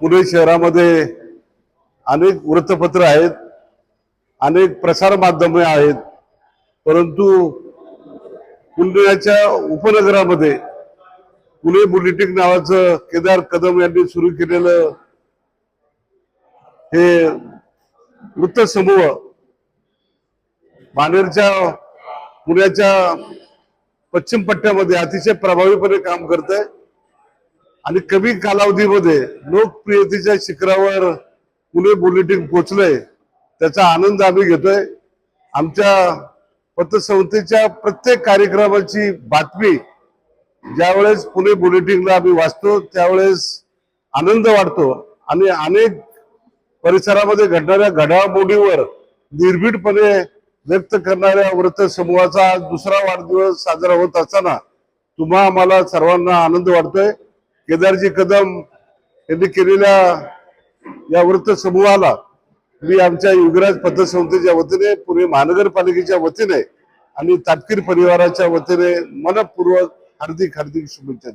पुणे शहरामध्ये अनेक वृत्तपत्र आहेत अनेक प्रसार माध्यमे आहेत परंतु पुण्याच्या उपनगरामध्ये पुणे बुलेटिन नावाचं केदार कदम यांनी सुरू केलेलं हे वृत्तसमूह बाणेरच्या पुण्याच्या पश्चिम पट्ट्यामध्ये अतिशय प्रभावीपणे काम करत आहे आणि कमी कालावधीमध्ये लोकप्रियतेच्या शिखरावर पुणे बुलेटिन पोहोचलंय त्याचा आनंद आम्ही घेतोय. आमच्या पतसंस्थेच्या प्रत्येक कार्यक्रमाची बातमी ज्यावेळेस पुणे बुलेटिनला आम्ही वाचतो त्यावेळेस आनंद वाटतो आणि अनेक परिसरामध्ये घडणाऱ्या घडामोडीवर निर्भीडपणे व्यक्त करणाऱ्या वृत्तसमूहाचा दुसरा वाढदिवस साजरा होत असताना तुम्हा आम्हाला सर्वांना आनंद वाटतोय केदारजी कदम यांनी केलेल्या या वृत्तसमूहाला मी आमच्या युगराज पतसंस्थेच्या वतीने पुणे महानगरपालिकेच्या वतीने आणि तापकीर परिवाराच्या वतीने मनपूर्वक हार्दिक हार्दिक शुभेच्छा